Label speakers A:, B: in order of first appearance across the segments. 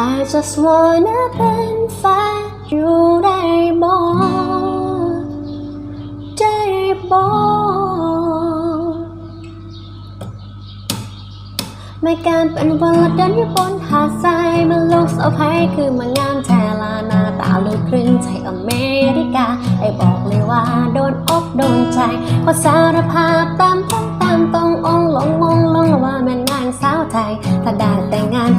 A: I just wanna เป็นแฟนอยู่ได้บ่ได้บ่ไม่การเป็นวันละเดินอยู่บนหาดทรายมันลูกสาวไพคือมันงามแทลาหน้าตาลูกครึ่งใจอเมริกา ไอ้บอกเลยว่าโดนอกโดนใจขอสารภาพตามตรงตามตรงองหลงมงลงว่าแม่นงานสาวไทยถ้าได้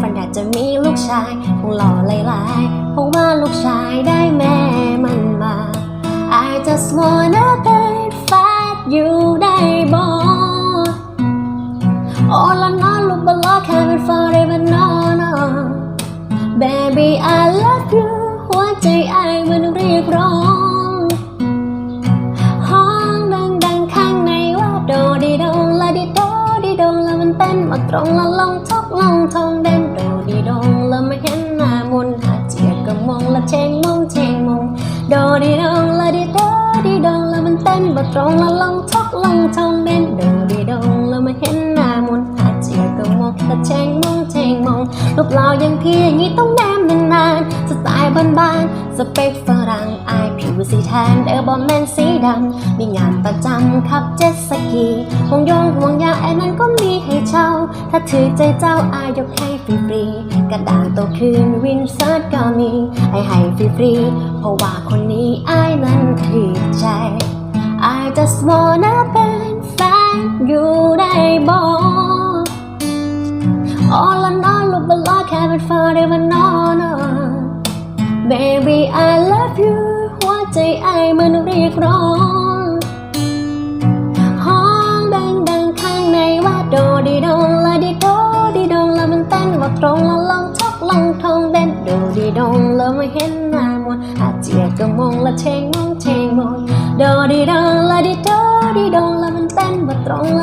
A: ฝันอยากจะมีลูกชายคงหล่อหลายๆเพราะว่าลูกชายได้แม่มันมา I just wanna เป็นแฟนอยู่ได้บ่ All I know, look but like having forever, no, no. Baby, I love you หัวใจไอ้มันเรียกร้องห้องดังดังๆข้างในว่าโดดีโดละดิโดดีโดแล้วมันเต้นมาตรงละลองทกลองทอง งเชงมงโดดีดงละดีโดดีดองแล้วมันเต้นมาตรงละลองทอกลองทองเด่นโดดีดองแล้วไม่เห็นหน้ามนอาเจียก็มกตะเชงมองเชงมองรูปเราออย่างพี่อย่างนี้ต้องแนมนานๆสไตล์บ้านๆสเปคฝรั่ง อายผิวสีแทนเดอร์บอมแมนสีดำมีงานประจำขับเจ็ตสกีห่วงโยงห่วงยางไอ้นั้นก็มีให้เช่า ถ้าถือใจเจ้าอายยกให้ฟรีๆกระดานโตคืนวินเซิร์ตก็มีให้ให้ฟรีๆเพราะว่าคนนี้ไอายนั้นคือใจ I just wanna เป็นแฟนอยู่ได้บ่ All I know, look but like having forever, no, no. Baby, I ใจไอ้มันเรียกร้องห้องดังดังข้างในว่าโดดีดงละดีโดดีดงละมันเต้นว่าตรงละลองทกลองทองเด่นโดดีดงละไม่เห็นหน้ามนอาเจียก็มองละเชงมองเชงมองโดดีดงละดีโดดีดงละมันเต้นว่าตรง